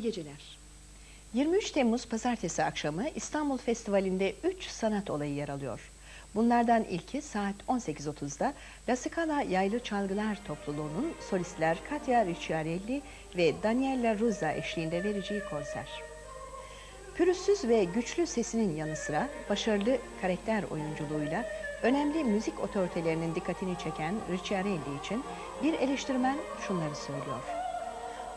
İyi geceler. 23 Temmuz Pazartesi akşamı İstanbul Festivali'nde 3 sanat olayı yer alıyor. Bunlardan ilki saat 18.30'da La Scala Yaylı Çalgılar Topluluğu'nun solistler Katia Ricciarelli ve Daniela Ruzza eşliğinde vereceği konser. Pürüzsüz ve güçlü sesinin yanı sıra başarılı karakter oyunculuğuyla önemli müzik otoritelerinin dikkatini çeken Ricciarelli için bir eleştirmen şunları söylüyor.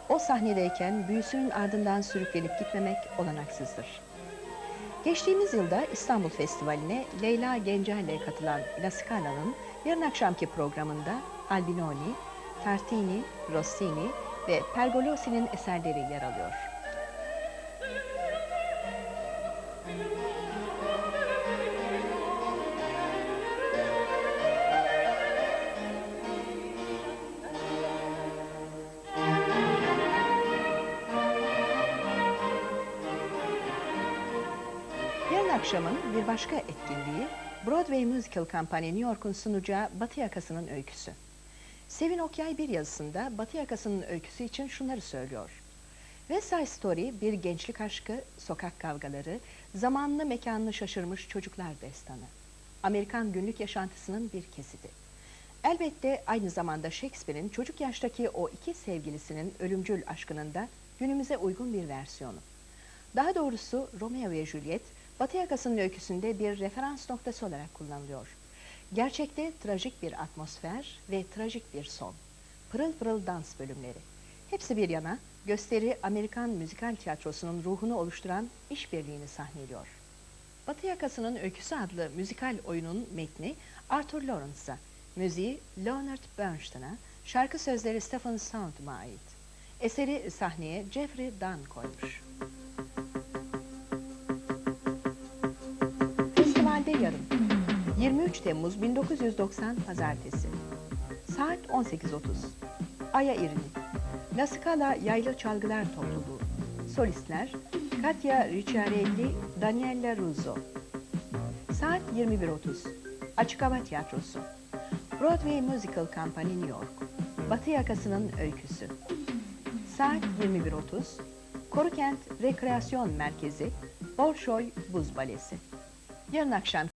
O sahnedeyken büyüsünün ardından sürüklenip gitmemek olanaksızdır. Geçtiğimiz yılda İstanbul Festivali'ne Leyla Gencer'le katılan La Scala'nın yarın akşamki programında Albinoni, Tartini, Rossini ve Pergolosi'nin eserleri yer alıyor. Akşamın bir başka etkinliği Broadway Musical Company New York'un sunacağı Batı Yakası'nın öyküsü. Sevin Okyay bir yazısında Batı Yakası'nın öyküsü için şunları söylüyor. West Side Story bir gençlik aşkı, sokak kavgaları, zamanlı mekanını şaşırmış çocuklar destanı. Amerikan günlük yaşantısının bir kesidi. Elbette aynı zamanda Shakespeare'in çocuk yaştaki o iki sevgilisinin ölümcül aşkının da günümüze uygun bir versiyonu. Daha doğrusu Romeo ve Juliet, Batı yakasının öyküsünde bir referans noktası olarak kullanılıyor. Gerçekte trajik bir atmosfer ve trajik bir son. Pırıl pırıl dans bölümleri. Hepsi bir yana gösteri Amerikan müzikal tiyatrosunun ruhunu oluşturan işbirliğini sahneliyor. Batı Yakası'nın Öyküsü adlı müzikal oyunun metni Arthur Lawrence'a, müziği Leonard Bernstein'a, şarkı sözleri Stephen Sondheim'a ait. Eseri sahneye Jeffrey Dunn koymuş. 23 Temmuz 1990 Pazartesi. Saat 18.30 Aya İrini La Scala Yaylı Çalgılar Topluluğu. Solistler Katia Ricciarelli, Daniela Ruzzo Saat 21.30 Açık Hava Tiyatrosu. Broadway Musical Company New York. Batı Yakası'nın Öyküsü. Saat 21.30 Korukent Rekreasyon Merkezi Bolşoy Buz Balesi. Yarın akşam